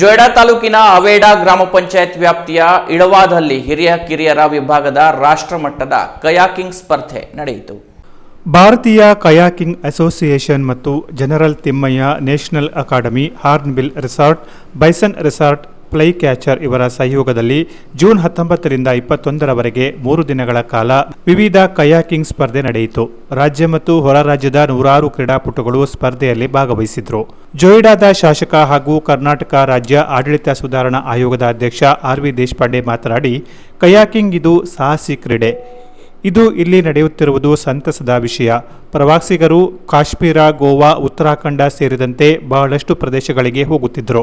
ಜೊಯ್ಡಾ ತಾಲೂಕಿನ ಅವೇಡಾ ಗ್ರಾಮ ಪಂಚಾಯತ್ ವ್ಯಾಪ್ತಿಯ ಇಳವಾದಲ್ಲಿ ಹಿರಿಯ ಕಿರಿಯರ ವಿಭಾಗದ ರಾಷ್ಟ್ರಮಟ್ಟದ ಕಯಾಕಿಂಗ್ ಸ್ಪರ್ಧೆ ನಡೆಯಿತು. ಭಾರತೀಯ ಕಯಾಕಿಂಗ್ ಅಸೋಸಿಯೇಷನ್ ಮತ್ತು general Thimmayya national academy, Hornbill resort, Bison resort fly catcher ಇವರ ಸಹಯೋಗದಲ್ಲಿ ಜೂನ್ ಹತ್ತೊಂಬತ್ತರಿಂದ ಇಪ್ಪತ್ತೊಂದರವರೆಗೆ ಮೂರು ದಿನಗಳ ಕಾಲ ವಿವಿಧ ಕಯಾಕಿಂಗ್ ಸ್ಪರ್ಧೆ ನಡೆಯಿತು. ರಾಜ್ಯ ಮತ್ತು ಹೊರ ರಾಜ್ಯದ ನೂರಾರು ಕ್ರೀಡಾಪಟುಗಳು ಸ್ಪರ್ಧೆಯಲ್ಲಿ ಭಾಗವಹಿಸಿದ್ರು. ಜೊಯ್ಡಾದ ಶಾಸಕ ಹಾಗೂ ಕರ್ನಾಟಕ ರಾಜ್ಯ ಆಡಳಿತ ಸುಧಾರಣಾ ಆಯೋಗದ ಅಧ್ಯಕ್ಷ ಆರ್ ವಿ ದೇಶಪಾಂಡೆ ಮಾತನಾಡಿ, ಕಯಾಕಿಂಗ್ ಇದು ಸಾಹಸಿ ಕ್ರೀಡೆ. ಇದು ಇಲ್ಲಿ ನಡೆಯುತ್ತಿರುವುದು ಸಂತಸದ ವಿಷಯ. ಪ್ರವಾಸಿಗರು ಕಾಶ್ಮೀರ, ಗೋವಾ, ಉತ್ತರಾಖಂಡ ಸೇರಿದಂತೆ ಬಹಳಷ್ಟು ಪ್ರದೇಶಗಳಿಗೆ ಹೋಗುತ್ತಿದ್ದರು.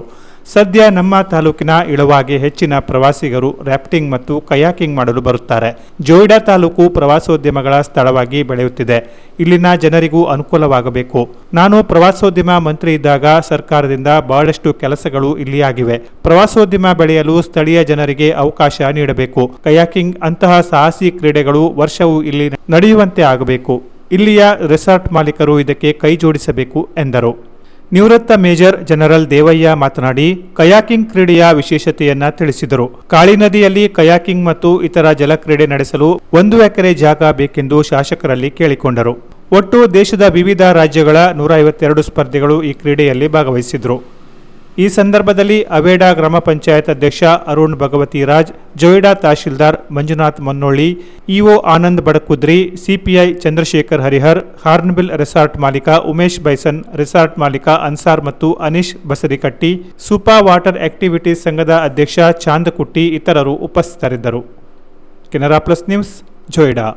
ಸದ್ಯ ನಮ್ಮ ತಾಲೂಕಿನ ಇಳವಾಗೆ ಹೆಚ್ಚಿನ ಪ್ರವಾಸಿಗರು ರ್ಯಾಪ್ಟಿಂಗ್ ಮತ್ತು ಕಯಾಕಿಂಗ್ ಮಾಡಲು ಬರುತ್ತಾರೆ. ಜೋಯಿಡಾ ತಾಲೂಕು ಪ್ರವಾಸೋದ್ಯಮಗಳ ಸ್ಥಳವಾಗಿ ಬೆಳೆಯುತ್ತಿದೆ. ಇಲ್ಲಿನ ಜನರಿಗೂ ಅನುಕೂಲವಾಗಬೇಕು. ನಾನು ಪ್ರವಾಸೋದ್ಯಮ ಮಂತ್ರಿ ಇದ್ದಾಗ ಸರ್ಕಾರದಿಂದ ಬಹಳಷ್ಟು ಕೆಲಸಗಳು ಇಲ್ಲಿ ಆಗಿವೆ ಪ್ರವಾಸೋದ್ಯಮ ಬೆಳೆಯಲು ಸ್ಥಳೀಯ ಜನರಿಗೆ ಅವಕಾಶ ನೀಡಬೇಕು. ಕಯಾಕಿಂಗ್ ಅಂತಹ ಸಾಹಸಿ ಕ್ರೀಡೆಗಳು ವರ್ಷವೂ ಇಲ್ಲಿ ನಡೆಯುವಂತೆ ಆಗಬೇಕು. ಇಲ್ಲಿಯ ರೆಸಾರ್ಟ್ ಮಾಲೀಕರು ಇದಕ್ಕೆ ಕೈ ಜೋಡಿಸಬೇಕು ಎಂದರು. ನಿವೃತ್ತ ಮೇಜರ್ ಜನರಲ್ ದೇವಯ್ಯ ಮಾತನಾಡಿ, ಕಯಾಕಿಂಗ್ ಕ್ರೀಡೆಯ ವಿಶೇಷತೆಯನ್ನ ತಿಳಿಸಿದರು. ಕಾಳಿ ನದಿಯಲ್ಲಿ ಕಯಾಕಿಂಗ್ ಮತ್ತು ಇತರ ಜಲಕ್ರೀಡೆ ನಡೆಸಲು ಒಂದು ಎಕರೆ ಜಾಗ ಬೇಕೆಂದು ಶಾಸಕರಲ್ಲಿ ಕೇಳಿಕೊಂಡರು. ಒಟ್ಟು ದೇಶದ ವಿವಿಧ ರಾಜ್ಯಗಳ ನೂರ ಐವತ್ತೆರಡು ಸ್ಪರ್ಧೆಗಳು ಈ ಕ್ರೀಡೆಯಲ್ಲಿ ಭಾಗವಹಿಸಿದ್ರು. ಈ ಸಂದರ್ಭದಲ್ಲಿ ಅವೇಡಾ ಗ್ರಾಮ ಪಂಚಾಯತ್ ಅಧ್ಯಕ್ಷ Arun Bhagavati Raj Joida tahsildar Manjunath Mannoli, EO Anand Badakudri, CPI Chandrashekhar Harihar, Hornbill resort ಮಾಲೀಕ ಉಮೇಶ್ ಬೈಸನ್, ರೆಸಾರ್ಟ್ ಮಾಲೀಕ ಅನ್ಸಾರ್ ಮತ್ತು ಅನೀಶ್ ಬಸರಿಕಟ್ಟಿ, ಸೂಪಾ ವಾಟರ್ ಆಕ್ಟಿವಿಟೀಸ್ ಸಂಘದ ಅಧ್ಯಕ್ಷ ಚಾಂದಕುಟ್ಟಿ ಇತರರು ಉಪಸ್ಥಿತರಿದ್ದರು. Canara plus news, Joida.